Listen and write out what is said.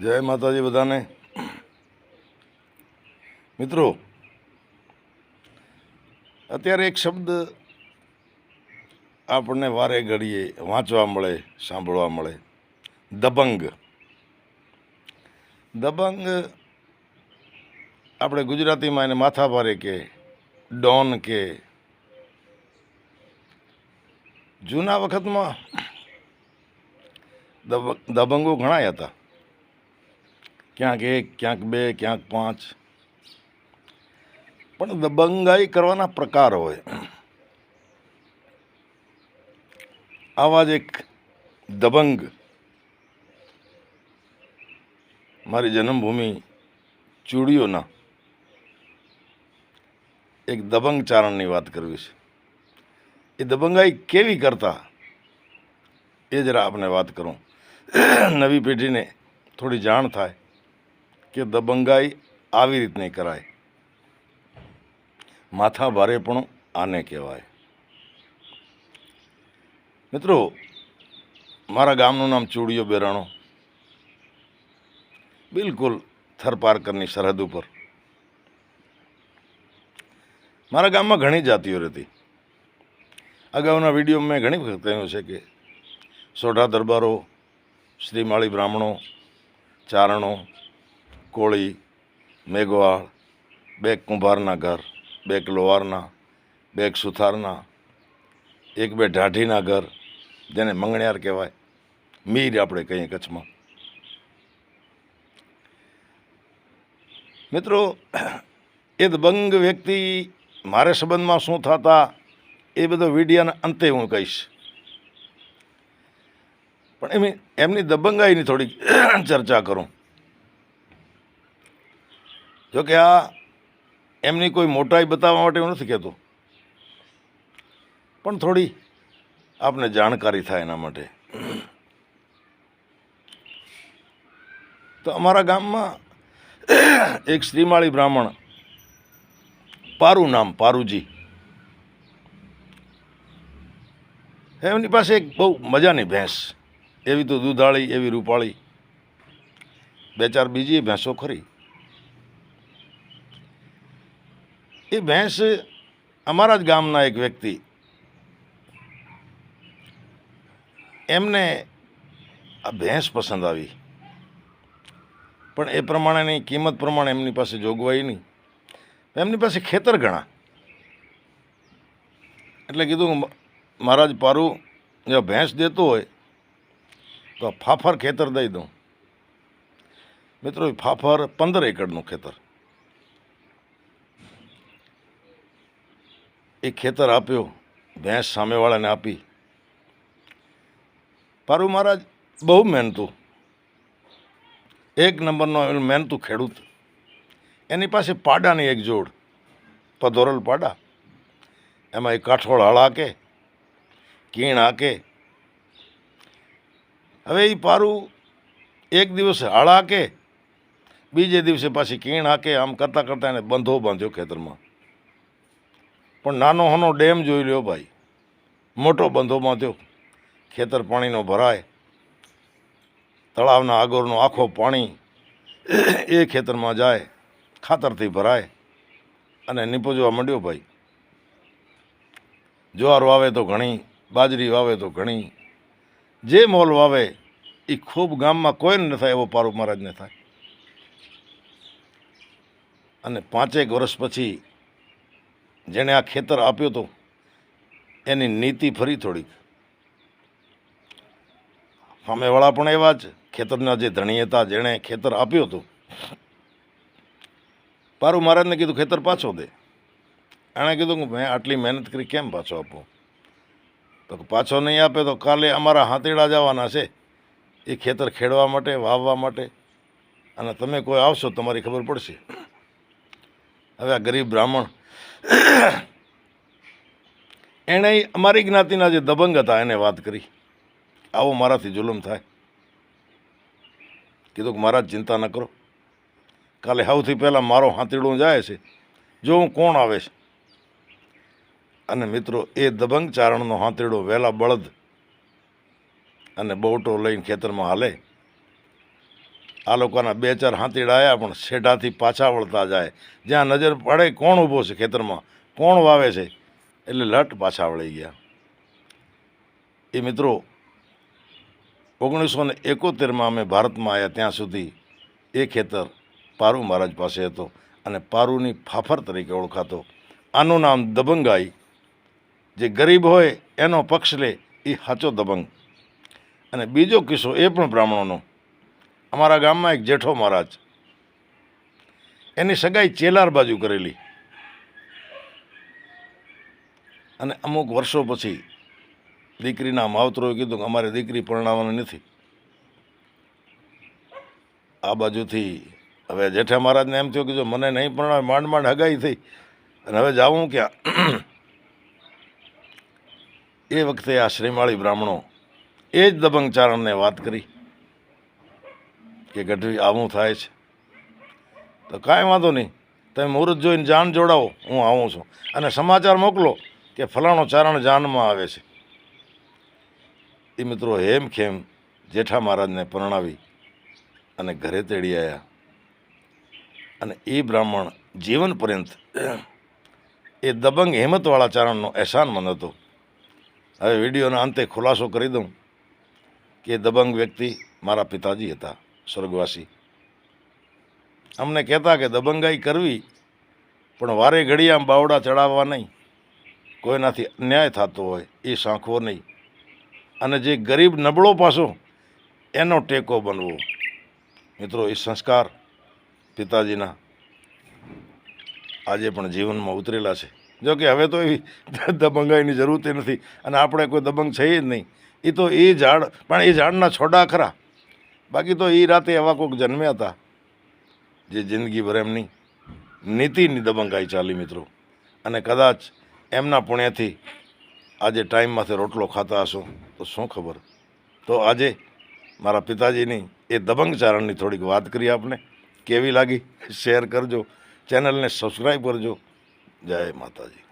જય માતાજી બધાને. મિત્રો, અત્યારે એક શબ્દ આપણને વારે ઘડીએ વાંચવા મળે, સાંભળવા મળે. દબંગ. દબંગ આપણે ગુજરાતીમાં એને માથાભારે કે, ડોન કે. જૂના વખતમાં દબંગો ઘણા હતા. ક્યાંક એક, ક્યાંક બે, ક્યાંક પાંચ. પણ દબંગાઈ કરવાના પ્રકાર હોય. આવા જ એક દબંગ મારી જન્મભૂમિ ચૂડીઓના એક દબંગ ચારણની વાત કરવી છે. એ દબંગાઈ કેવી કરતા? એ જરા આપને વાત કરું. નવી પેઢીને થોડી જાણ થાય. કે દબંગાઈ આવી રીતની કરાય. માથા ભારે પણ આને કહેવાય. મિત્રો, મારા ગામનું નામ ચૂડિયો બેરાણો. બિલકુલ થરપારકરની સરહદ ઉપર. મારા ગામમાં ઘણી જાતિઓ રહેતી. અગાઉના વીડિયો મેં ઘણી વખત કહ્યું છે કે સોઢા દરબારો, શ્રીમાળી બ્રાહ્મણો, ચારણો કોળી, મેઘવાળ બેક કુંભારના ઘર બેક લોહારના બેક સુથારના, એક બે ઢાઢીના ઘર, જેને મંગણિયાર કહેવાય. મીર આપણે કહીએ કચ્છમાં. મિત્રો, એ દબંગ વ્યક્તિ મારે સંબંધમાં શું થતા, એ બધો વિડીયાના અંતે હું કહીશ. પણ એમની એમની દબંગાઈની થોડીક ચર્ચા કરું. જો કે આ એમની કોઈ મોટાઈ બતાવવા માટે હું નથી કહેતો. પણ થોડી આપને જાણકારી થાય એના માટે. તો અમારા ગામમાં એક શ્રીમાળી બ્રાહ્મણ પારુ નામ પારુજી. એમની પાસે એક બહુ મજાની ભેંસ, એવી તો દૂધાળી, એવી રૂપાળી. બે ચાર બીજી ભેંસો ખરી. એ ભેંસ અમારા જ ગામના એક વ્યક્તિ. એમને આ ભેંસ પસંદ આવી. પણ એ પ્રમાણેની કિંમત પ્રમાણે એમની પાસે જોગવાઈ નહીં. એમની પાસે ખેતર ઘણા. એટલે કીધું મહારાજ પારું, જો ભેંસ દેતો હોય, તો ફાફર ખેતર દઈ દઉં. મિત્રો ફાફર પંદર એકડનું ખેતર. એ ખેતર આપ્યો, ભેંસ સામેવાળાને આપી. પારુ મહારાજ, બહુ મહેનતું. એક નંબરનો મહેનતું ખેડૂત. એની પાસે પાડાની એક જોડ, પધોરલ પાડા. એમાં એ કાઠોળ હળ હાકે, કીણ હાકે. હવે એ પારું એક દિવસે હળ હાકે, બીજે દિવસે પાછી કીણ હાકે, આમ કરતાં કરતાં એને બંધો બાંધ્યો ખેતરમાં. પણ નાનો હનો ડેમ જોઈ લ્યો ભાઈ. મોટો બંધોમાં થયો. ખેતર પાણીનો ભરાય. તળાવના આગોરનો આખો પાણી એ ખેતરમાં જાય. ખાતરથી ભરાય. અને નીપજવા માંડ્યો ભાઈ. જુવાર વાવે તો ઘણી, બાજરી વાવે તો ઘણી. જે મોલ વાવે એ ખૂબ ગામમાં કોઈને ન થાય એવો પારુ મહારાજને થાય. અને પાંચેક વર્ષ પછી જેણે આ ખેતર આપ્યું હતું, એની નીતિ ફરી થોડીક. સામેવાળા પણ એવા જ, ખેતરના જે ધણી હતા, જેણે ખેતર આપ્યું હતું. પારું મહારાજને કીધું, ખેતર પાછો દે. એણે કીધું કે, મેં આટલી મહેનત કરી, કેમ પાછો આપું? તો પાછો નહીં આપે તો કાલે અમારા હાથેડા જવાના છે. એ ખેતર ખેડવા માટે, વાવવા માટે. અને તમે કોઈ આવશો તમારી ખબર પડશે. હવે આ ગરીબ બ્રાહ્મણ એણે અમારી જ્ઞાતિના જે દબંગ હતા, એને વાત કરી. આવો મારાથી જુલમ થાય. કીધું કે મહારાજ, ચિંતા ન કરો. કાલે સૌથી પહેલાં મારો હાથીડું જાય છે. જો હું કોણ આવે છે? અને મિત્રો, એ દબંગ ચારણનો હાથીડો વહેલા બળદ અને બોટો લઈને ખેતરમાં હાલે. આ લોકોના બે ચાર હાંતીડા આવ્યા પણ શેઢાથી પાછા વળતા જાય. જ્યાં નજર પડે કોણ ઊભો છે ખેતરમાં? કોણ વાવે છે? એટલે લટ પાછા વળી ગયા. એ મિત્રો, ઓગણીસો ને એકોતેરમાં અમે ભારતમાં આવ્યા ત્યાં સુધી એ ખેતર પારુ મહારાજ પાસે હતો અને પારુની ફાફર તરીકે ઓળખાતો. આનું નામ દબંગાઈ. જે ગરીબ હોય એનો પક્ષ લે એ સાચો દબંગ. અને બીજો કિસ્સો એ પણ બ્રાહ્મણોનો. અમારા ગામમાં એક જેઠો મહારાજ. એની સગાઈ ચેલાર બાજુ કરેલી. અને અમુક વર્ષો પછી દીકરીના માવતરોએ કીધું કે અમારે દીકરી પરણાવવાની નથી. આ બાજુથી હવે જેઠા મહારાજને એમ થયું કે જો મને નહીં પરણાવે, માંડ માંડ હગાઈ થઈ. અને હવે જાઉં ક્યાં? એ વખતે આ શ્રીમાળી બ્રાહ્મણો એ જ દબંગ ચારણને વાત કરી. કે ગઢવી આવું થાય છે. તો કાંઈ વાંધો નહીં. તમે મુહૂર્ત જોઈને જાન જોડાવો, હું આવું છું. અને સમાચાર મોકલો કે ફલાણો ચારણ જાનમાં આવે છે. એ મિત્રો હેમ ખેમ જેઠા મહારાજને પરણાવી અને ઘરે તેડી આવ્યા અને એ બ્રાહ્મણ જીવન પર્યંત એ દબંગ હેમતવાળા ચારણનો અહેસાન હતો. હવે વિડીયોના અંતે ખુલાસો કરી દઉં કે દબંગ વ્યક્તિ મારા પિતાજી હતા. સ્વર્ગવાસી. અમને કહેતા કે દબંગાઈ કરવી, પણ વારે ઘડી આમ બાવડા ચડાવવા નહીં. કોઈનાથી અન્યાય થતો હોય એ સાંખવો નહીં. અને જે ગરીબ નબળો પાસો એનો ટેકો બનવો. મિત્રો, એ સંસ્કાર પિતાજીના આજે પણ જીવનમાં ઉતરેલા છે. જો કે હવે તો એવી દબંગાઈની જરૂરત નથી. અને આપણે કોઈ દબંગ છે જ નહીં. એ તો એ ઝાડ, પણ એ ઝાડના છોડા ખરા. બાકી તો એ રાતે એવા કોઈક જન્મ્યા હતા. જે જિંદગીભર એમની નીતિની દબંગાઈ ચાલી મિત્રો. અને કદાચ એમના પુણ્યથી આજે ટાઈમમાંથી રોટલો ખાતા હશો, તો શું ખબર? તો આજે મારા પિતાજીની એ દબંગ ચારણની થોડીક વાત કરી આપને. કેવી લાગી? શેર કરજો. ચેનલને સબસ્ક્રાઈબ કરજો. જય માતાજી.